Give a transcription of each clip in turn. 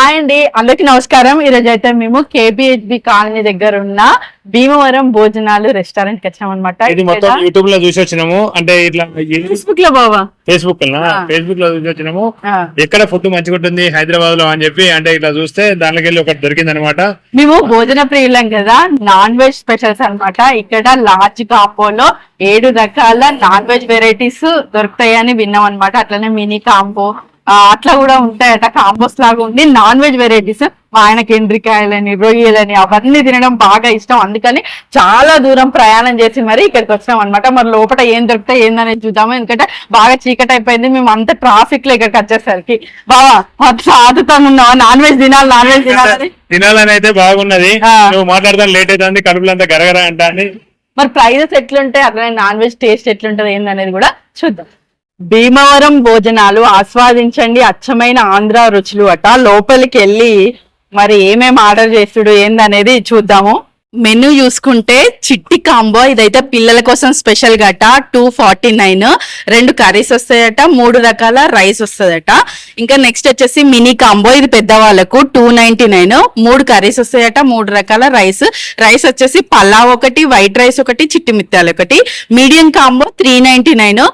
Hi అండి అందరికి నమస్కారం. ఈ రోజు అయితే మేము కేబిహెచ్బి కాలనీ దగ్గర ఉన్న భీమవరం భోజనాలు రెస్టారెంట్కి వచ్చాం అనమాట ఇది మొత్తం యూట్యూబ్లో చూసి వచ్చినాము. అంటే ఇట్లా ఫేస్బుక్లో బాబా ఫేస్బుక్. ఫేస్బుక్లో చూసి వచ్చినాము. ఎక్కడ ఫుడ్ మంచిగా ఉంటుంది హైదరాబాద్లో అని చెప్పి అంటే ఇట్లా చూస్తే దానిలోకి వెళ్ళి ఒకటి దొరికింది అనమాట మేము భోజన ప్రియులం కదా నాన్ వెజ్ స్పెషల్స్ అన్నమాట. ఇక్కడ లార్జ్ కాంపోలో ఏడు రకాల నాన్ వెజ్ వెరైటీస్ దొరుకుతాయని విన్నాం అనమాట అట్లనే మినీ కాంబో అట్లా కూడా ఉంటాయట కాంబోస్ లాగా ఉండి నాన్ వెజ్ వెరైటీస్ మా ఆయనకి ఎండ్రికాయలని రొయ్యలని అవన్నీ తినడం బాగా ఇష్టం. అందుకని చాలా దూరం ప్రయాణం చేసి మరి ఇక్కడికి వచ్చినాం అనమాట మరి లోపల ఏం దొరుకుతాయి ఏందనేది చూద్దాము. ఎందుకంటే బాగా చీకటి అయిపోయింది. మేము అంత ట్రాఫిక్లో ఇక్కడికి వచ్చేసరికి. బావా సాధుతం ఉన్నావా నాన్ వెజ్ తినాలి నాన్ వెజ్ తినాలని. తినాలని అయితే బాగున్నది. నువ్వు మాట్లాడతాను లేట్ అవుతుంది కడుపులో అంతా గరగర అంటాన్ని మరి ప్రైజెస్ ఎట్లుంటాయి? అట్లనే నాన్ వెజ్ టేస్ట్ ఎట్లుంటది? ఏందనేది కూడా చూద్దాం. భీమవరం భోజనాలు ఆస్వాదించండి. అచ్చమైన ఆంధ్ర రుచులు అట. లోపలికి వెళ్ళి మరి ఏమేమి ఆర్డర్ చేస్తుడు ఏందనేది చూద్దాము. మెనూ చూసుకుంటే చిట్టి కాంబో. ఇదైతే పిల్లల కోసం స్పెషల్ గట. Two forty nine. రెండు కర్రీస్ వస్తాయట. మూడు రకాల రైస్ వస్తుందట ఇంకా నెక్స్ట్ వచ్చేసి మినీ కాంబో. ఇది పెద్దవాళ్ళకు టూ నైన్టీ నైన్. మూడు కర్రీస్ వస్తాయట. మూడు రకాల రైస్. రైస్ వచ్చేసి పలావ్ ఒకటి వైట్ రైస్ ఒకటి చిట్టి మిత్తాలు ఒకటి. Medium combo three ninety nine.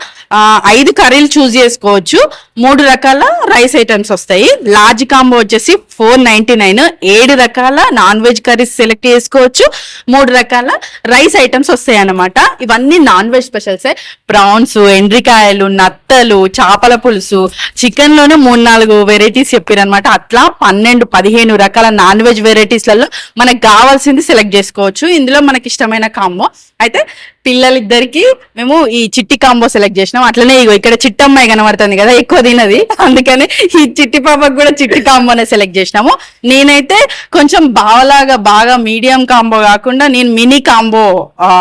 ఐదు కర్రీలు చూస్ చేసుకోవచ్చు. మూడు రకాల రైస్ ఐటమ్స్ వస్తాయి. లార్జ్ కాంబో వచ్చేసి ఫోర్ నైన్టీ నైన్. ఏడు రకాల నాన్ వెజ్ కర్రీస్ సెలెక్ట్ చేసుకోవచ్చు. మూడు రకాల రైస్ ఐటమ్స్ వస్తాయి అన్నమాట. ఇవన్నీ నాన్ వెజ్ స్పెషల్స్. ప్రాన్స్ ఎండ్రికాయలు నత్తలు చేపల పులుసు చికెన్లోనే మూడు నాలుగు వెరైటీస్ చెప్పారనమాట అట్లా పన్నెండు పదిహేను రకాల నాన్ వెజ్ వెరైటీస్లలో మనకు కావాల్సింది సెలెక్ట్ చేసుకోవచ్చు. ఇందులో మనకి ఇష్టమైన కాంబో. అయితే పిల్లలిద్దరికి మేము ఈ చిట్టి కాంబో సెలెక్ట్ చేసినాం. అట్లనే ఇగో ఇక్కడ చిట్టమ్మాయి కనబడుతుంది కదా ఎక్కువ తినది. అందుకని ఈ చిట్టి పాపకు కూడా చిట్టి కాంబోనే సెలెక్ట్ చేసినాము. నేనైతే కొంచెం బావలాగా బాగా మీడియం కాంబో కాకుండా నేను మినీ కాంబో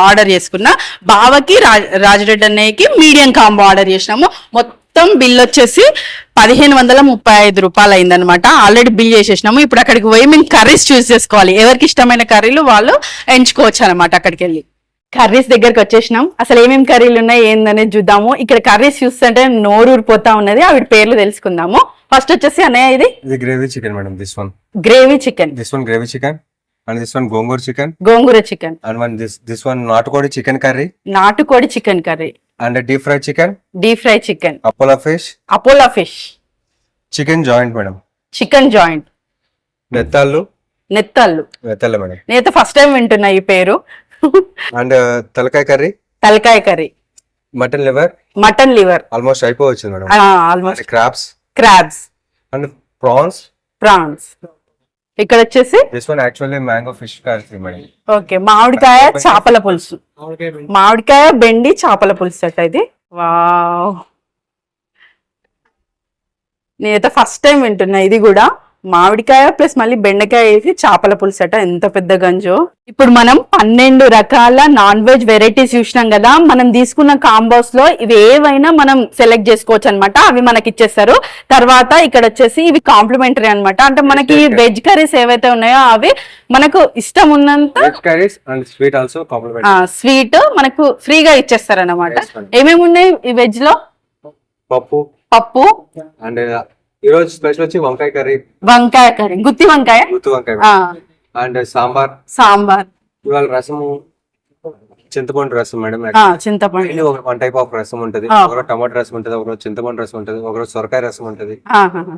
ఆర్డర్ చేసుకున్నా. బావకి రాజరెడ్డి అన్నయ్యకి మీడియం కాంబో ఆర్డర్ చేసినాము. మొత్తం బిల్ వచ్చేసి పదిహేను వందల ముప్పై ఐదు రూపాయలు అయిందనమాట ఆల్రెడీ బిల్ చేసేసినాము. ఇప్పుడు అక్కడికి పోయి మేము కర్రీస్ చూస్ చేసుకోవాలి. ఎవరికి ఇష్టమైన కర్రీలు వాళ్ళు ఎంచుకోవచ్చు అనమాట అక్కడికి వెళ్ళి. కర్రీస్ దగ్గరికి వచ్చేసినాం. అసలు ఏమేమి కర్రీలు ఉన్నాయి ఏందనేది చూద్దాము. ఇక్కడ కర్రీస్ చూస్తుంటే నోరు ఊరిపోతా ఉన్నది. ఆవిడ పేర్లు తెలుసుకుందాము. ఫస్ట్ వచ్చేసి అన్నయ్య ఇది? ఇది gravy chicken madam this one gravy chicken. This one gravy chicken and this one gongura chicken. Gongura chicken. And one this this one నాటుకోడి చికెన్ కర్రీ. నాటుకోడి chicken curry. And deep fry chicken deep fry chicken Apollo fish Apollo fish chicken joint madam. Chicken joint నెత్తాళ్ళు నెత్తళ్ళు నెత్తళ్ళ madam. నేనైతే first time వింటున్నా ఈ పేరు. And తలకాయ curry? తలకాయ curry. Mutton liver? Mutton liver. Almost అయిపోవచ్చు madam. Almost. Crabs? Crabs. And prawns? Prawns. ఇక్కడ వచ్చేసి? This one actually mango fish curry madam. Okay మామిడికాయ చేపల పులుసు. మామిడికాయ బెండి చేపల పులుసు అట ఇది. వావ్. నేనైతే ఫస్ట్ టైం వింటున్నా ఇది కూడా. మామిడికాయ ప్లస్ మళ్ళీ బెండకాయ వేసి చేపల పులుసు అట. ఎంత పెద్ద గంజో. ఇప్పుడు మనం పన్నెండు రకాల నాన్ వెజ్ వెరైటీస్ చూసినాం కదా. మనం తీసుకున్న కాంబోస్లో ఇవి ఏవైనా మనం సెలెక్ట్ చేసుకోవచ్చు అనమాట అవి మనకి ఇచ్చేస్తారు. తర్వాత ఇక్కడ వచ్చేసి ఇవి కాంప్లిమెంటరీ అన్నమాట. అంటే మనకి వెజ్ కర్రీస్ ఏవైతే ఉన్నాయో అవి మనకు ఇష్టం ఉన్నంత curries and sweet also sweet మనకు ఫ్రీగా ఇచ్చేస్తారు madam. ఏమేమి ఉన్నాయి ఈ వెజ్లో? పప్పు. పప్పు. అండ్ ఈ రోజు స్పెషల్ వచ్చి వంకాయ కర్రీ. వంకాయ కర్రీ. గుత్తి వంకాయ? గుత్తు వంకాయ. అండ్ సాంబార్. సాంబార్. ఇవాళ రసము చింతపండు రసం మేడం చింతపండు. ఒక వన్ టైప్ ఆఫ్ రసం ఉంటది. ఒకరోజు టమాటో రసం ఉంటది ఒకరోజు చింతపండు రసం ఉంటది ఒకరోజు సొరకాయ రసం ఉంటది.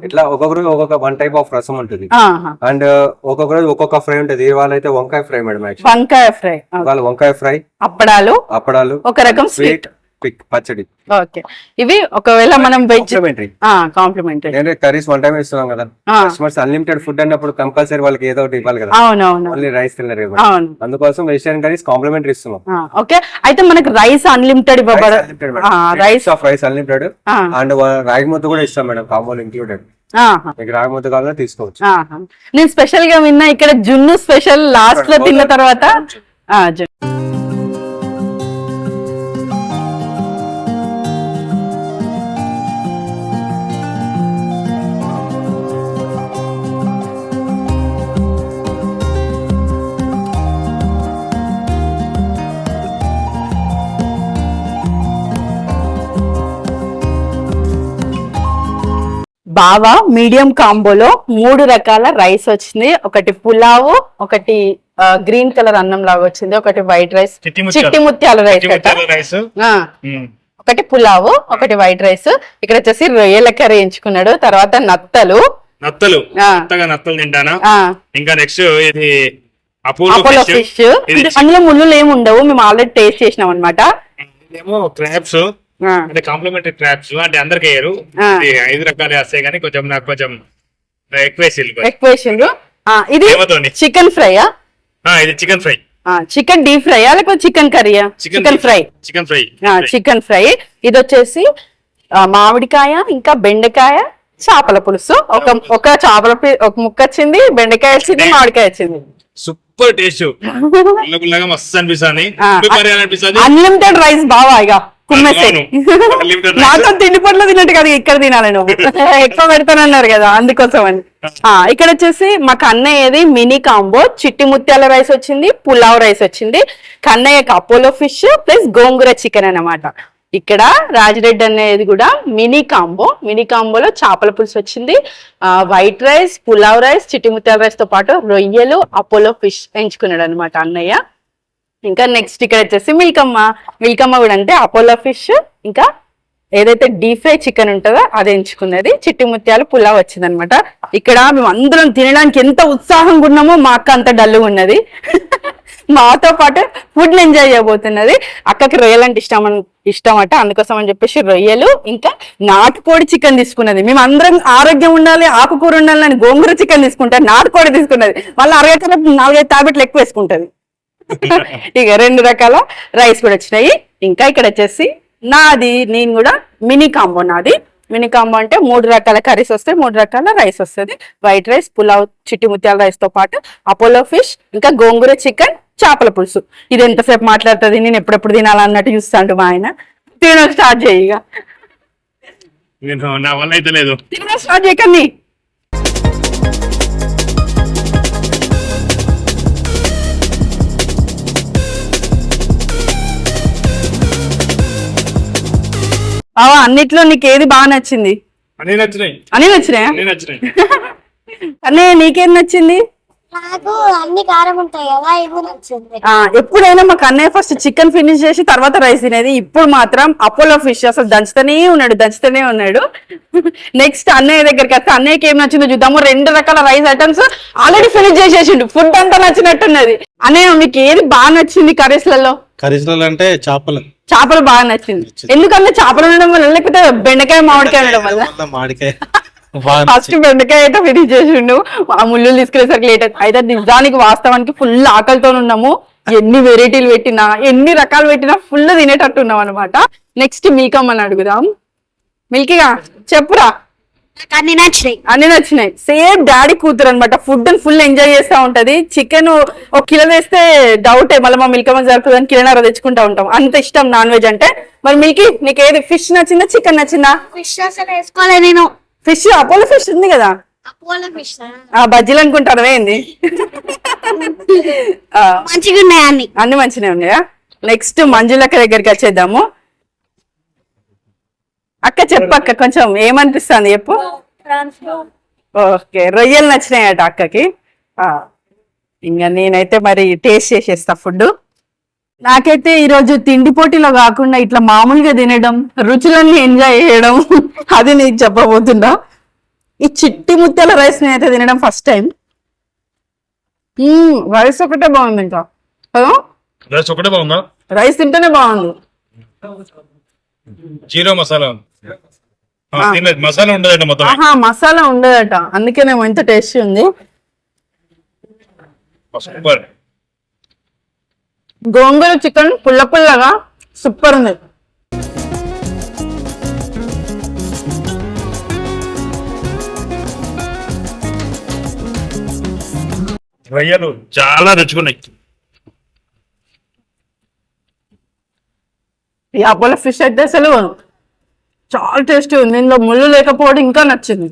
ఇట్లా ఒక్కొక్కరు ఒక్కొక్క వన్ టైప్ ఆఫ్ రసం ఉంటది. అండ్ ఒక్కొక్క రోజు ఒక్కొక్క ఫ్రై ఉంటది. ఇవాళ అయితే వంకాయ ఫ్రై మేడం వంకాయ ఫ్రై. ఇవాళ వంకాయ ఫ్రై అప్పడాలు. అప్పడాలు ఒక రకం స్వీట్ పిక్ పచ్చడి. ఓకే. ఇవి ఒకవేళ మనం veg complimentary curries one time ఇస్తున్నాం కదా. కస్టమర్స్ అన్లిమిటెడ్ ఫుడ్ అన్నప్పుడు కంపల్సరీ వాళ్ళకి ఏదో ఒకటి ఇవ్వాలి కదా. అవునవును. ఓన్లీ రైస్ కదా. అవును. అందుకోసం వెజిటేరియన్ కర్రీస్ కాంప్లిమెంటరీ ఇస్తున్నాం. ఓకే. అయితే మనకి rice unlimited ఇవ్వబడ rice of rice unlimited and ragi ముద్ద కూడా ఇస్తాం మేడం కాంబోలు ఇంక్లూడెడ్. మీకు రాగి ముద్ద కావాలన్నా తీసుకోవచ్చు. నేను స్పెషల్గా విన్నా ఇక్కడ జున్ను స్పెషల్ లాస్ట్లో తిన్న తర్వాత బావా మీడియం కాంబోలో మూడు రకాల రైస్ వచ్చింది. ఒకటి పులావ్ ఒకటి గ్రీన్ కలర్ అన్నం లాగా వచ్చింది. ఒకటి వైట్ రైస్. చిట్టి ముత్యాలు. రైస్ ఒకటి పులావ్ ఒకటి వైట్ రైస్. ఇక్కడ వచ్చేసి రొయ్యల కర్రీ ఎంచుకున్నాడు. తర్వాత నత్తలు. నత్తలు. నత్తలు తింటానా? ఇంకా నెక్స్ట్ ఇది అపోలో ఫిష్. అందులో ముళ్ళు ఏమి ఉండవు మేము ఆల్రెడీ టేస్ట్ చేసినాం అనమాట అంటే కాంప్లిమెంటరీ క్రాప్స్ అంటే అందరికి వేయరు. ఐదు రకాలు వస్తాయి కానీ కొంచెం నాకు కొంచెం ఎక్కువ వేసిండ్రు ఇది? చికెన్ ఫ్రైయా? ఆ, ఇది చికెన్ ఫ్రై. చికెన్ డీప్ ఫ్రైయా లేకపోతే chicken కర్రీయా? Chicken fry. Chicken fry. Chicken fry. ఇది వచ్చేసి మామిడికాయ ఇంకా బెండకాయ చేపల పులుసు. ఒక ఒక చేపల ఒక ముక్క వచ్చింది బెండకాయ వచ్చింది మామిడికాయ వచ్చింది. Super taste. మస్తు అనిపిస్తుంది. అన్లిమిటెడ్ రైస్ ఇక నాతో తిండి పట్ల తిన్నట్టు కదా ఇక్కడ తినాలి నువ్వు. ఎక్కువ పెడతానన్నారు కదా అందుకోసం అని. ఆ, ఇక్కడ వచ్చేసి మా కన్నయ్యది మినీ కాంబో చిట్టి ముత్యాల రైస్ వచ్చింది పులావ్ రైస్ వచ్చింది. కన్నయ్యకి Apollo fish plus gongura chicken అన్నమాట. ఇక్కడ రాజిరెడ్డి అనేది కూడా మినీ కాంబో. మినీ కాంబోలో చేపల పులుసు వచ్చింది. ఆ, వైట్ రైస్ పులావ్ రైస్ చిట్టి ముత్యాల రైస్తో పాటు రొయ్యలు అపోలో ఫిష్ ఎంచుకున్నాడు అనమాట అన్నయ్య. ఇంకా నెక్స్ట్ ఇక్కడ వచ్చేసి మిల్కమ్మ. మిల్కమ్మ కూడా అంటే అపోలో ఫిష్ ఇంకా ఏదైతే డీప్ ఫ్రై చికెన్ ఉంటుందో అది ఎంచుకున్నది. చిట్టి ముత్యాలు పులావ్ వచ్చింది అనమాట ఇక్కడ మేము అందరం తినడానికి ఎంత ఉత్సాహంగా ఉన్నామో మా అక్క అంత డల్గా ఉన్నది. మాతో పాటు ఫుడ్ ఎంజాయ్ చేయబోతున్నది. అక్కకి రొయ్యలు అంటే ఇష్టం ఇష్టం అట. అందుకోసం అని చెప్పేసి రొయ్యలు ఇంకా నాటుకోడి చికెన్ తీసుకున్నది. మేము అందరం ఆరోగ్యం ఉండాలి ఆకుకూర ఉండాలి అని గోంగూర చికెన్ తీసుకుంటే నాటుకోడి తీసుకున్నది. మళ్ళీ అరగక నాలుగైదు టాబ్లెట్లు ఎక్కువ వేసుకుంటది. ఇక రెండు రకాల రైస్ కూడా వచ్చినాయి. ఇంకా ఇక్కడ వచ్చేసి నాది నేను కూడా మినీ కాంబో నాది. మినీ కాంబో అంటే మూడు రకాల కర్రీస్ వస్తాయి మూడు రకాల రైస్ వస్తుంది. వైట్ రైస్ పులావ్ చిట్టి ముత్యాల రైస్తో పాటు అపోలో ఫిష్ ఇంకా గోంగూర చికెన్ చేపల పులుసు. ఇది ఎంతసేపు మాట్లాడుతుంది? నేను ఎప్పుడెప్పుడు తినాలన్నట్టు చూస్తాడు మా ఆయన. తినడం స్టార్ట్ చేయి ఇక. నేను నా వల్ల అయితే లేదు. తినడం స్టార్ట్ చేయకండి అవా అన్నిట్లో నీకు ఏది బాగా నచ్చింది? అన్ని నచ్చినాయి. అని నచ్చినాయా? అన్ని నచ్చినాయి. అన్నయ్య నీకేం నచ్చింది? నాకు అన్ని కారం ఉంటాయి కదా ఇది నచ్చింది. ఆ ఎప్పుడైనా మాకు అన్నయ్య ఫస్ట్ చికెన్ ఫినిష్ చేసి తర్వాత రైస్ తినేది. ఇప్పుడు మాత్రం అపోలో ఫిష్ అసలు దంచుతూనే ఉన్నాడు దంచుతూనే ఉన్నాడు. నెక్స్ట్ అన్నయ్య దగ్గరికి వస్తే అన్నయ్యకి ఏం నచ్చిందో చూద్దాము. రెండు రకాల రైస్ ఐటమ్స్ ఆల్రెడీ ఫినిష్ చేసేసిండు. ఫుడ్ అంతా నచ్చినట్టున్నది. అన్నయ్య మీకు ఏది బాగా నచ్చింది కర్రీస్లలో? కరిసనలు అంటే చేపలు. చేపలు బాగా నచ్చింది. ఎందుకంటే చేపలు ఉండడం వల్ల? లేకపోతే బెండకాయ మామిడికాయ ఉండడం వల్ల? మామిడికాయ ఫస్ట్ బెండకాయ అయితే ఫినిష్ చేసిండు. ఆ ముళ్ళు తీసుకునేసరికి లేట్. అయితే నిజానికి వాస్తవానికి ఫుల్ ఆకలితో ఉన్నాము. ఎన్ని వెరైటీలు పెట్టినా ఎన్ని రకాలు పెట్టినా ఫుల్ తినేటట్టు ఉన్నాం అనమాట నెక్స్ట్ మీకమ్మని అడుగుదాం. మిల్కీగా చెప్పురా. అన్ని నచ్చినాయి. అన్ని నచ్చినాయి. సేమ్ డాడీ కూతురు అనమాట ఫుడ్ ఫుల్ ఎంజాయ్ చేస్తా ఉంటది. చికెన్ ఒక కిలో వేస్తే డౌట్ మళ్ళీ మా మిల్కమ్మ జరుగుతుందని కిలోన్నర తెచ్చుకుంటా ఉంటాం. అంత ఇష్టం నాన్ వెజ్ అంటే. మరి మిల్కీ నీకు ఏది ఫిష్ నచ్చిందా చికెన్ నచ్చిందా? ఫిష్ అసలు వేసుకోలే నేను. ఫిష్ అపోలో ఫిష్ ఉంది కదా? బజ్జీలు అనుకుంటారు ఏంది మంచిగా ఉన్నాయి అన్ని. అన్ని మంచిగా ఉన్నాయా? నెక్స్ట్ మంజులక్క దగ్గరికి వచ్చేద్దాము. అక్క చెప్పు అక్క కొంచెం ఏమనిపిస్తుంది చెప్పు? ఓకే రొయ్యలు నచ్చినాయట అక్కకి. ఇంకా నేనైతే మరి టేస్ట్ చేసేస్తా ఫుడ్ నాకైతే ఈరోజు తిండి పోటీలో కాకుండా ఇట్లా మామూలుగా తినడం రుచులన్నీ ఎంజాయ్ చేయడం అది నీకు చెప్పబోతున్నా. ఈ చిట్టి ముత్యాల రైస్ నేనైతే తినడం ఫస్ట్ టైం రైస్ ఒకటే బాగుంది ఇంకా. రైస్ ఒకటే బాగుందా? రైస్ తింటేనే బాగుంది. జీరో మసాలా మసాలా ఉండదండి మొత్తం. మసాలా ఉండదట. అందుకేనేమో ఇంత టేస్ట్ ఉంది. సూపర్. గోంగూర చికెన్ పుల్ల పుల్లగా సూపర్ ఉంది. రొయ్యలు చాలా రుచుకున్నాయి ఈ అపోలో ఫిష్ అయితే అసలు చాలా టేస్టీ ఉంది. ఇందులో ముళ్ళు లేకపోవడం ఇంకా నచ్చింది.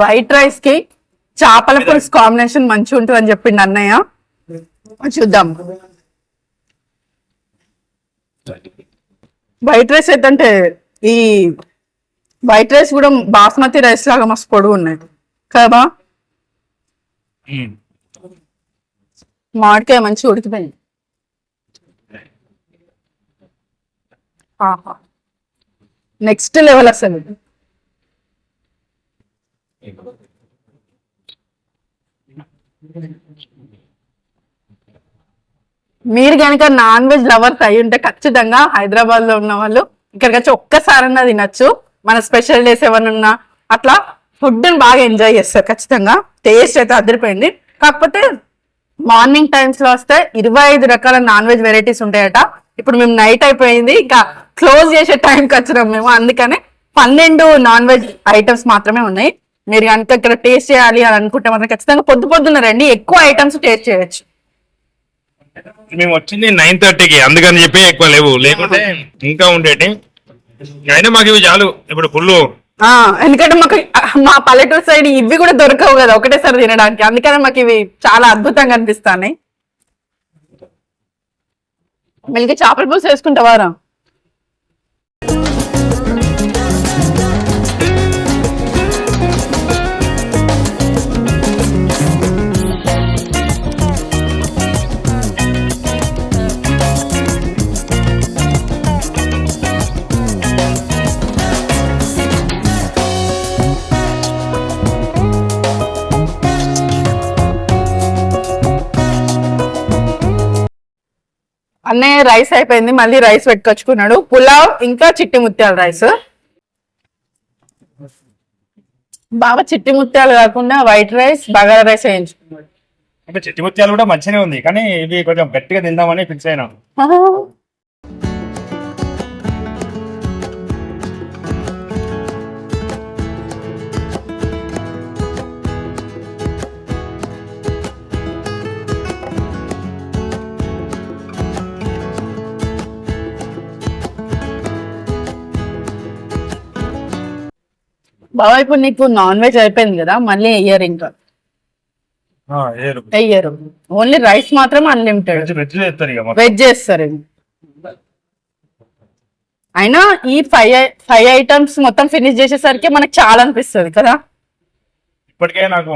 వైట్ రైస్కి చేపల పులుసు కాంబినేషన్ మంచిగా ఉంటుంది అని చెప్పిండు అన్నయ్య. చూద్దాం. వైట్ రైస్ ఏంటంటే ఈ వైట్ రైస్ కూడా బాస్మతి రైస్ లాగా మస్తు పొడుగు ఉన్నాయి. కదా మామిడికాయ మంచిగా ఉడికిపోయింది. ఆహా. నెక్స్ట్ లెవెల్ అసలు. మీరు కనుక నాన్ వెజ్ లవర్స్ అయి ఉంటే ఖచ్చితంగా హైదరాబాద్లో ఉన్న వాళ్ళు ఇక్కడికి వచ్చి ఒక్కసారన్నా తినచ్చు. మన స్పెషల్ డేస్ ఏమైనా ఉన్నా అట్లా ఫుడ్ని బాగా ఎంజాయ్ చేస్తారు. ఖచ్చితంగా టేస్ట్ అయితే అదిరిపోయింది. కాకపోతే మార్నింగ్ టైమ్స్లో వస్తే ఇరవై ఐదు రకాల నాన్ వెజ్ వెరైటీస్ ఉంటాయట. ఇప్పుడు మేము నైట్ అయిపోయింది ఇంకా క్లోజ్ చేసే టైంకి వచ్చినాం మేము. అందుకనే పన్నెండు నాన్ వెజ్ ఐటమ్స్ మాత్రమే ఉన్నాయి. మీరు కనుక ఇక్కడ టేస్ట్ చేయాలి అని అనుకుంటే మాత్రం ఖచ్చితంగా పొద్దు పొద్దున్న రండి. ఎక్కువ ఐటమ్స్ టేస్ట్ చేయొచ్చు. మేము వచ్చింది నైన్ థర్టీకి అందుకని చెప్పి ఎక్కువ లేవు. లేకుంటే ఇంకా ఉండేటి. అయినా మాకు ఇవి చాలు. ఇప్పుడు ఫుల్ ఎందుకంటే మాకు మా పల్లెటూరు సైడ్ ఇవి కూడా దొరకవు కదా ఒకటేసారి తినడానికి. అందుకనే మాకు ఇవి చాలా అద్భుతంగా అనిపిస్తాయి మిల్కి చేపల పులుసు వేసుకుంటావారా? అన్నయ్య రైస్ అయిపోయింది మళ్ళీ రైస్ పెట్టుకొచ్చుకున్నాడు. పులావ్ ఇంకా చిట్టి ముత్యాల రైస్. బాగా చిట్టి ముత్యాలు కాకుండా వైట్ రైస్ బగారా రైస్ వేయించుకున్నాడు అంటే చెట్టి ముత్యాలు కూడా మంచిగానే ఉంది కానీ ఇవి కొంచెం గట్టిగా తిందామని ఫిక్స్ అయినా. బాబా ఇప్పుడు నీకు నాన్ వెజ్ అయిపోయింది కదా మళ్ళీ వెయ్యరు ఇంకా? వెయ్యరు ఓన్లీ రైస్ మాత్రం అన్లిమిటెడ్ వెజ్ చేస్తారు. వెజ్ అయినా ఈ ఫైవ్ ఫైవ్ ఐటమ్స్ మొత్తం ఫినిష్ చేసేసరికి మనకు చాలా అనిపిస్తుంది కదా? ఇప్పటికే నాకు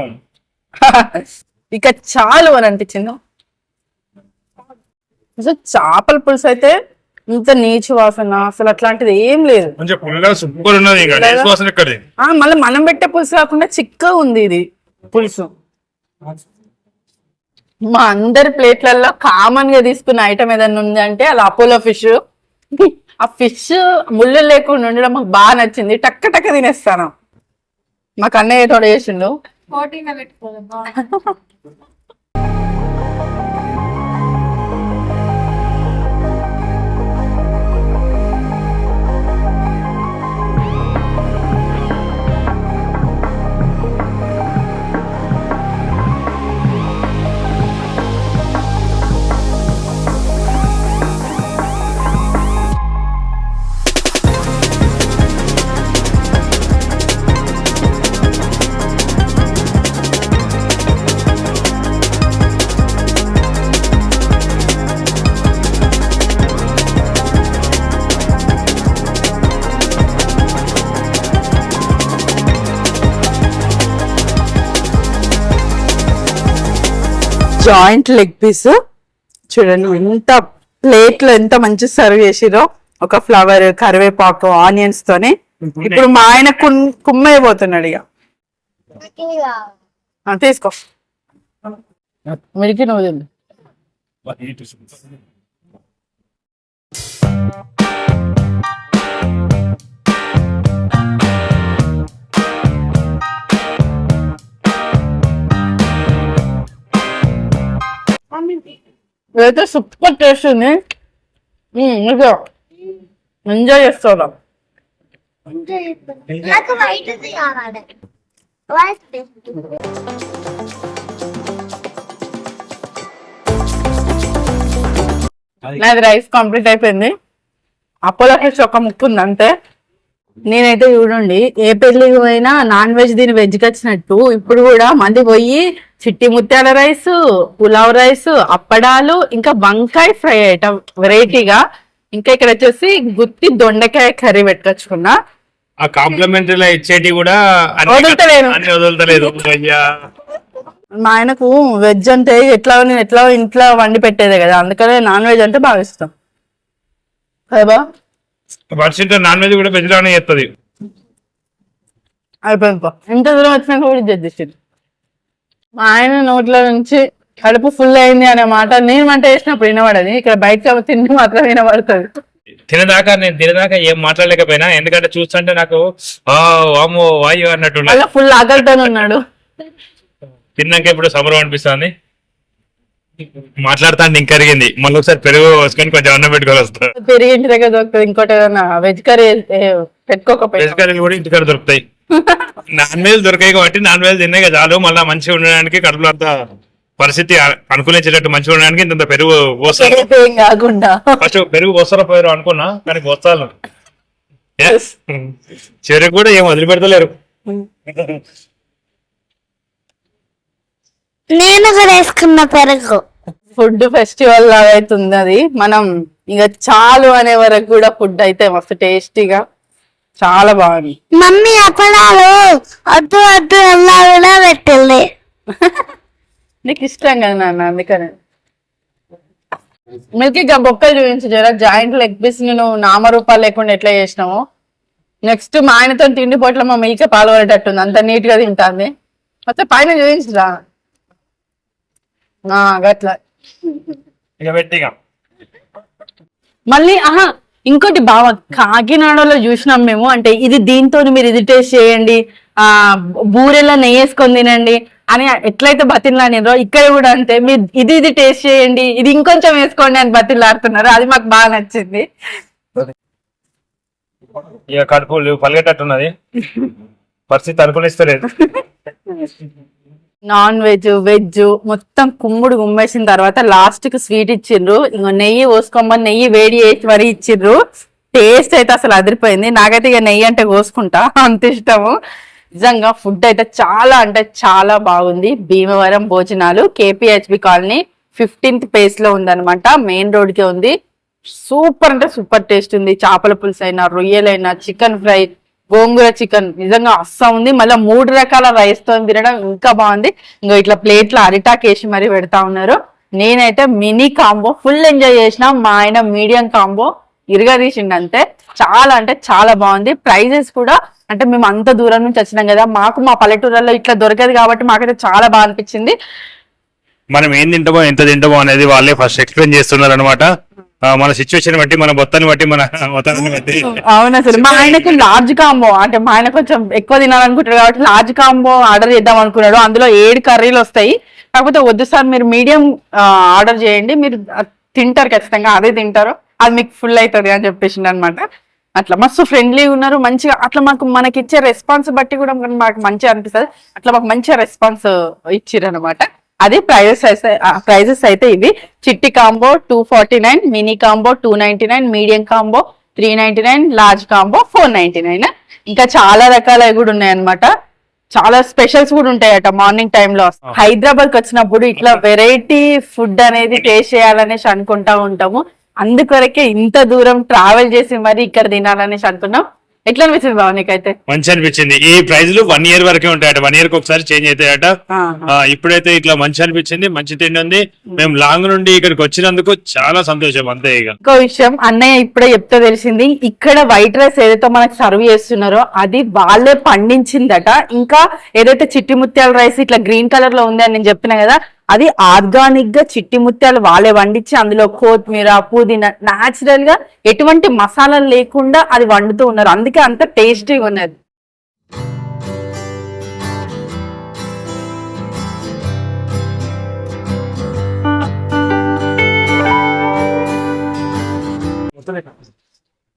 ఇక చాలు అని అనిపించింది. అసలు చేపల పులుసు అయితే ఇంత నీచు వాసన అసలు అట్లాంటిది ఏం లేదు. మళ్ళీ మనం పెట్టే పులుసు కాకుండా చిక్కగా ఉంది ఇది పులుసు. మా అందరి ప్లేట్లలో కామన్గా తీసుకున్న ఐటమ్ ఏదైనా ఉంది అంటే అది అపోలో ఫిష్. ఆ ఫిష్ ముళ్ళు లేకుండా ఉండడం మాకు బాగా నచ్చింది. టక్క టక్క తినేస్తాను. మాకు అన్నయ్య తోడ చేసిండు. Joint leg piece. చూడండి ఎంత ప్లేట్లో ఎంత మంచి సర్వ్ చేసిరో. ఒక ఫ్లవర్ కరివేపాకు ఆనియన్స్ తోని. ఇప్పుడు మా ఆయన కుమ్- కుమ్మైపోతున్నాడు ఇక ఆ, తీసుకో. మిడికి నువ్వు ఇదైతే సూపర్ టేస్ట్ ఉంది ఎంజాయ్ వైట్ నాది రైస్ కంప్లీట్ అయిపోయింది. అపోలో ఫిష్ ఒక ముక్కు ఉంది అంతే. నేనైతే చూడండి ఏ పెళ్ళికి పోయినా నాన్ వెజ్ దీని వెజ్ వచ్చినట్టు. ఇప్పుడు కూడా మంది పోయి చిట్టి ముత్యాల రైస్ పులావ్ రైస్ అప్పడాలు ఇంకా వంకాయ ఫ్రై ఐటమ్ వెరైటీగా. ఇంకా ఇక్కడ వచ్చేసి గుత్తి దొండకాయ కర్రీ పెట్టుకొచ్చుకున్నా. ఆ కాంప్లిమెంటరీలో ఇచ్చేటి కూడా వదులుతలేదు. మా ఆయనకు వెజ్ అంటే ఎట్లా నేను ఎట్లా ఇంట్లో వండి పెట్టేదే కదా అందుకనే నాన్ వెజ్ అంటే బాగా ఇష్టం. కదా బా వర్షంతో నాన్ వెజ్ కూడా వెజ్లోనే చేస్తుంది. అయిపోయింది. ఇంత దూరం వచ్చినాక కూడా జడ్జ్ చేసింది మా ఆయన నోట్లో నుంచి కడుపు ఫుల్ అయింది అనే మాట నేను వంట చేసినప్పుడు వినబడది. ఇక్కడ బయట తిండి మాత్రం వినబడుతుంది. తినదాకా నేను తినదాకా ఏం మాట్లాడలేకపోయినా. ఎందుకంటే చూస్తుంటే నాకు ఆ వామో వాయు అన్నట్టు ఫుల్ ఆకలితో ఉన్నాడు. తిన్నాక ఇప్పుడు సమరం అనిపిస్తుంది. మాట్లాడుతాండి ఇంక కరిగింది మళ్ళీ ఒకసారి పెరుగు వేసుకొని కొంచెం అన్నం పెట్టుకొని వస్తా. పెరిగి ఇంటి దగ్గర దొరుకుతుంది. ఇంకోటి ఏదైనా వెజ్ కర్రీ పెట్టుకోకపోయి వెజ్ కర్రీలు కూడా ఇంటికాడ దొరుకుతాయి. నాన్ వెజ్ దొరికాయి కాబట్టి నాన్ వెజ్ తిన్నాయి కదా చాలు. మళ్ళీ మంచిగా ఉండడానికి కడుపులో అంత పరిస్థితి అనుకూలించేటట్టు మంచిగా ఉండడానికి ఇంత పెరుగు పోస్తారు కాకుండా. ఫస్ట్ పెరుగు పోస్తారో పోయారో అనుకున్నా కానీ పోస్తాను. చెరుకు కూడా ఏం వదిలిపెడతలేరు. నేను కూడా వేసుకున్న పెరుగు. ఫుడ్ ఫెస్టివల్ లాగా అవుతుంది అది. మనం ఇక చాలు అనే వరకు కూడా ఫుడ్ అయితే మస్తు టేస్టీగా చాలా బాగుంది. మమ్మీ అప్పడాలు వద్దు వద్దు అలా కూడా పెట్టింది. నీకు ఇష్టం కదా నాన్న అందుకనే. మిల్కీ గా బొక్కలు చూపించు జరా జాయింట్ లెగ్ పీస్ నేను నామరూపాలు లేకుండా ఎట్లా చేసినాము నెక్స్ట్ మా ఆయనతో తిండి పోట్ల మా మిల్కే పాల్గొనేటట్టుంది అంత నీట్గా తింటాంది. మొత్తం పైన చూపించరా ఆ, గట్లా. ఇక పెట్టిగా. మళ్ళీ ఆహా ఇంకోటి బావ కాకినాడలో చూసినాం మేము. అంటే ఇది దీంతో మీరు ఇది టేస్ట్ చేయండి. ఆ బూరెలా నెయ్యి వేసుకొని తినండి. అని ఎట్లయితే బతిలాడినరో ఇక్కడ కూడా అంతే. మీరు ఇది ఇది టేస్ట్ చేయండి. ఇది ఇంకొంచెం వేసుకోండి అని బతిలాడుతున్నారు. అది మాకు బాగా నచ్చింది. ఇక కడుపు పలిగేటట్టున్నది పరిస్థితి అనుకూలిస్తలేదు. నాన్ వెజ్ వెజ్ మొత్తం కుమ్ముడు గుమ్మేసిన తర్వాత లాస్ట్కి స్వీట్ ఇచ్చిండ్రు ఇంకో నెయ్యి పోసుకోమని నెయ్యి వేడి చేసి మరీ ఇచ్చిండ్రు టేస్ట్ అయితే అసలు అదిరిపోయింది. నాకైతే ఇక నెయ్యి అంటే కోసుకుంటా. అంత ఇష్టము. నిజంగా ఫుడ్ అయితే చాలా అంటే చాలా బాగుంది. భీమవరం భోజనాలు కేపీహెచ్బి కాలనీ ఫిఫ్టీన్త్ పేస్లో ఉందనమాట మెయిన్ రోడ్కి ఉంది. సూపర్ అంటే సూపర్ టేస్ట్ ఉంది. చేపల పులుసు అయినా రొయ్యలైనా చికెన్ ఫ్రై గోంగూర చికెన్. నిజంగా అస్సా ఉంది. మళ్ళీ మూడు రకాల రైస్తో తినడం ఇంకా బాగుంది. ఇంకా ఇట్లా ప్లేట్లో అరిటాక్ వేసి మరీ పెడతా ఉన్నారు. నేనైతే మినీ కాంబో ఫుల్ ఎంజాయ్ చేసిన మా ఆయన మీడియం కాంబో ఇరగదీసిండు అంతే. చాలా అంటే చాలా బాగుంది. ప్రైజెస్ కూడా అంటే మేము అంత దూరం నుంచి వచ్చినాం కదా మాకు మా పల్లెటూరులో ఇట్లా దొరకదు కాబట్టి మాకైతే చాలా బాగా అనిపించింది. మనం ఏం తింటామో ఎంత తింటామో అనేది వాళ్ళే ఫస్ట్ ఎక్స్ప్లెయిన్ చేస్తున్నారు అనమాట మన సిచ్యువేషన్ బట్టి మన మొత్తాన్ని బట్టి మన మొత్తాన్ని బట్టి. అవును అసలు మా ఆయనకి లార్జ్ కాంబో? అంటే మా ఆయన కొంచెం ఎక్కువ తినాలనుకుంటాడు కాబట్టి లార్జ్ కాంబో ఆర్డర్ చేద్దాం అనుకున్నాడు. అందులో ఏడు కర్రీలు వస్తాయి. కాకపోతే వద్దు సార్ మీరు మీడియం ఆర్డర్ చేయండి. మీరు తింటారు ఖచ్చితంగా అదే తింటారు. అది మీకు ఫుల్ అవుతుంది అని చెప్పేసిండు అనమాట అట్లా మస్తు ఫ్రెండ్లీ ఉన్నారు. మంచిగా అట్లా మాకు మనకి ఇచ్చే రెస్పాన్స్ బట్టి కూడా మాకు మంచిగా అనిపిస్తుంది. అట్లా మాకు మంచిగా రెస్పాన్స్ ఇచ్చిరనమాట అనమాట అదే ప్రైజెస్ అయితే ప్రైజెస్ అయితే ఇవి. Chitti combo two forty nine mini combo two ninety nine medium combo three ninety nine large combo four ninety nine ఇంకా చాలా రకాలవి కూడా ఉన్నాయి అనమాట చాలా స్పెషల్స్ కూడా ఉంటాయట మార్నింగ్ టైంలో హైదరాబాద్కి వచ్చినప్పుడు ఇట్లా వెరైటీ ఫుడ్ అనేది టేస్ట్ చేయాలనేసి అనుకుంటా ఉంటాము. అందుకొరకే ఇంత దూరం ట్రావెల్ చేసి మరి ఇక్కడ తినాలనేసి అనుకున్నాం. ఎట్లా అనిపించింది బావ నీకైతే? మంచి అనిపించింది. ఈ ప్రైజ్లు వన్ ఇయర్ వరకే ఉంటాయట. వన్ ఇయర్కి ఒకసారి చేంజ్ అవుతాయట. ఇప్పుడైతే ఇట్లా మంచి అనిపించింది మంచి తిండి ఉంది. మేము లాంగ్ నుండి ఇక్కడికి వచ్చినందుకు చాలా సంతోషం. అంతే ఇక. ఇంకో విషయం అన్నయ్య ఇప్పుడే చెప్తే తెలిసింది ఇక్కడ వైట్ రైస్ ఏదైతే మనకు సర్వ్ చేస్తున్నారో అది వాళ్ళే పండించిందట. ఇంకా ఏదైతే చిట్టి ముత్యాల రైస్ ఇట్లా గ్రీన్ కలర్లో ఉంది అని నేను చెప్పిన కదా అది ఆర్గానిక్గా చిట్టి ముత్యాలు వాళ్ళే వండించి అందులో కొత్తిమీర పుదీనా న్యాచురల్గా ఎటువంటి మసాలాలు లేకుండా అది వండుతూ ఉన్నారు. అందుకే అంత టేస్టీగా ఉన్నది.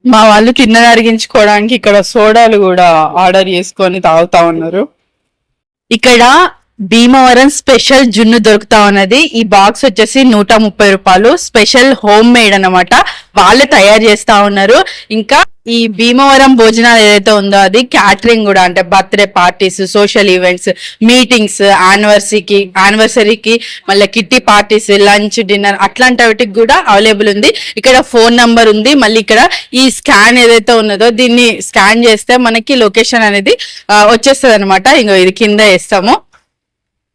మా వాళ్ళు తిన్నది అరిగించుకోవడానికి ఇక్కడ సోడాలు కూడా ఆర్డర్ చేసుకొని తాగుతా ఉన్నారు. ఇక్కడ భీమవరం స్పెషల్ జున్ను దొరుకుతా ఉన్నది. ఈ బాక్స్ వచ్చేసి నూట ముప్పై రూపాయలు. స్పెషల్ హోమ్ మేడ్ అన్నమాట. వాళ్ళే తయారు చేస్తా ఉన్నారు. ఇంకా ఈ భీమవరం భోజనాలు ఏదైతే ఉందో అది క్యాటరింగ్ కూడా అంటే birthday parties social events meetings యానివర్సరీకి యానివర్సరీకి మళ్ళీ కిట్టి పార్టీస్ లంచ్ డిన్నర్ అట్లాంటి వాటికి కూడా అవైలబుల్ ఉంది. ఇక్కడ ఫోన్ నంబర్ ఉంది. మళ్ళీ ఇక్కడ ఈ స్కాన్ ఏదైతే ఉన్నదో దీన్ని స్కాన్ చేస్తే మనకి లొకేషన్ అనేది వచ్చేస్తుంది అనమాట ఇంకో ఇది కింద వేస్తాము.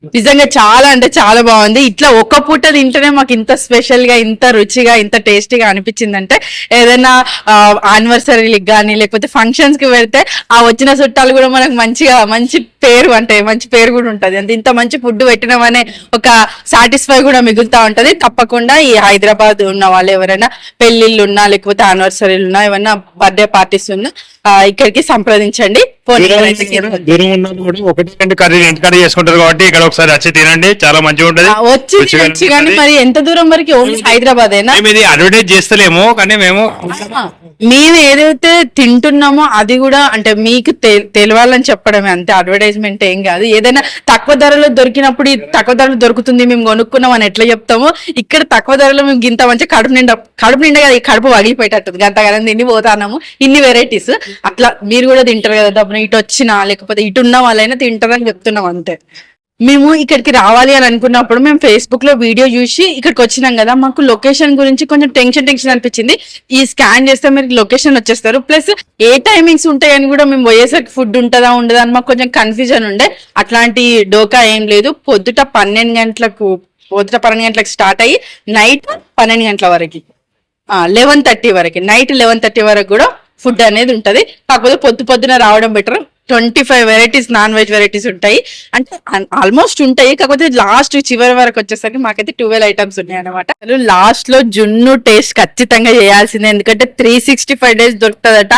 నిజంగా చాలా అంటే చాలా బాగుంది. ఇట్లా ఒక్క పూట తింటేనే మాకు ఇంత స్పెషల్గా ఇంత రుచిగా ఇంత టేస్టీగా అనిపించింది అంటే ఏదైనా యానివర్సరీలకు కానీ లేకపోతే ఫంక్షన్స్కి వెళ్తే ఆ వచ్చిన చుట్టాలు కూడా మనకు మంచిగా మంచి పేరు అంటే మంచి పేరు కూడా ఉంటది. అంటే ఇంత మంచి ఫుడ్ పెట్టినామనే ఒక సాటిస్ఫై కూడా మిగులుతా ఉంటది. తప్పకుండా ఈ హైదరాబాద్ ఉన్న వాళ్ళు ఎవరైనా పెళ్ళిళ్ళు ఉన్నా లేకపోతే యానివర్సరీలు ఉన్నా ఏమైనా బర్త్డే పార్టీస్ ఉన్నా ఇక్కడికి సంప్రదించండి. దూరం కూడా ఒకటి రెండు కర్రీ చేసుకుంటారు కాబట్టి ఇక్కడ ఒకసారి వచ్చి తినండి. చాలా మంచిగా ఉంటది. వచ్చి కానీ. మరి ఎంత దూరం వరకు? హైదరాబాద్ అయినా ఇది అడ్వర్టైజ్ చేస్తలేము కానీ మేము మేము ఏదైతే తింటున్నామో అది కూడా అంటే మీకు తె- తెలవాలని చెప్పడమే అంతే. అడ్వర్టైజ్మెంట్ ఏం కాదు. ఏదైనా తక్కువ ధరలో దొరికినప్పుడు తక్కువ ధరలో దొరుకుతుంది మేము కొనుక్కున్నాం అని ఎట్లా చెప్తామో ఇక్కడ తక్కువ ధరలో మేము ఇంత మంచి కడుపు నిండా కడుపు నిండా కదా ఈ కడుపు పగిలిపోయేటట్టుంది గంట కదా తిని పోతాము ఇన్ని వెరైటీస్ అట్లా మీరు కూడా తింటారు కదా డబ్బున ఇటు వచ్చినా లేకపోతే ఇటు ఉన్న వాళ్ళైనా తింటారని చెప్తున్నాం అంతే. మేము ఇక్కడికి రావాలి అని అనుకున్నప్పుడు మేము ఫేస్బుక్లో వీడియో చూసి ఇక్కడికి వచ్చినాం కదా మాకు లొకేషన్ గురించి కొంచెం టెన్షన్ టెన్షన్ అనిపించింది. ఈ స్కాన్ చేస్తే మీరు లొకేషన్ వచ్చేస్తారు. ప్లస్ ఏ టైమింగ్స్ ఉంటాయని కూడా మేము పోయేసరికి ఫుడ్ ఉంటుందా ఉండదా అని మాకు కొంచెం కన్ఫ్యూజన్ ఉండే. అట్లాంటి డోకా ఏం లేదు. పొద్దుట పన్నెండు గంటలకు పొద్దుట పన్నెండు గంటలకు స్టార్ట్ అయ్యి నైట్ పన్నెండు గంటల వరకు లెవెన్ థర్టీ వరకు నైట్ లెవెన్ థర్టీ వరకు కూడా ఫుడ్ అనేది ఉంటది. కాకపోతే పొద్దు పొద్దున రావడం better twenty five varieties non veg varieties ఉంటాయి. అంటే ఆల్మోస్ట్ ఉంటాయి. కాకపోతే లాస్ట్ చివరి వరకు వచ్చేసరికి మాకైతే ట్వెల్వ్ ఐటమ్స్ ఉన్నాయి అనమాట లాస్ట్లో జున్ను టేస్ట్ ఖచ్చితంగా చేయాల్సిందే. ఎందుకంటే త్రీ సిక్స్టీ ఫైవ్ డేస్ దొరుకుతుందట.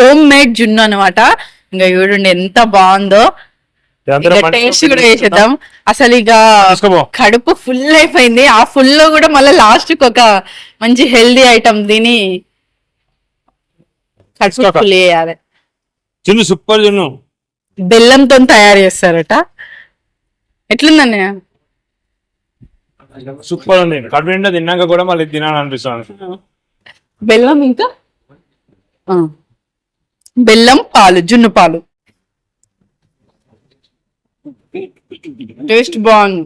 హోమ్ మేడ్ జున్ను అనమాట ఇంకా చూడండి ఎంత బాగుందో. టేస్ట్ కూడా వేసేద్దాం అసలు ఇక. కడుపు ఫుల్ అయిపోయింది. ఆ ఫుల్లో కూడా మళ్ళీ లాస్ట్కి ఒక మంచి హెల్దీ ఐటమ్ తిని చేయాలి జున్ను సూపర్ జున్ను బెల్లంతో తయారు చేస్తారట. ఎట్లుందండి సూపర్ ఉంది. కడుపు నిండా తిన్నాక కూడా మళ్ళీ తినాలనిపిస్తుంది. బెల్లం ఇంకా. బెల్లం పాలు జున్ను పాలు. టేస్ట్ బాగుంది.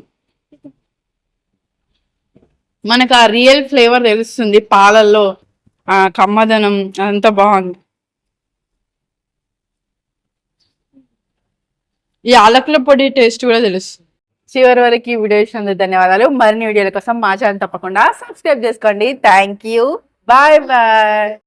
మనకు ఆ రియల్ ఫ్లేవర్ తెలుస్తుంది పాలల్లో. ఆ కమ్మదనం అదంతా బాగుంది. ఈ ఆలకుల పొడి టేస్ట్ కూడా తెలుస్తుంది. చివరి వరకు ఈ వీడియో చూసినందుకు ధన్యవాదాలు. మరిన్ని వీడియోల కోసం మా ఛానల్ తప్పకుండా సబ్స్క్రైబ్ చేసుకోండి. Thank you. Bye bye.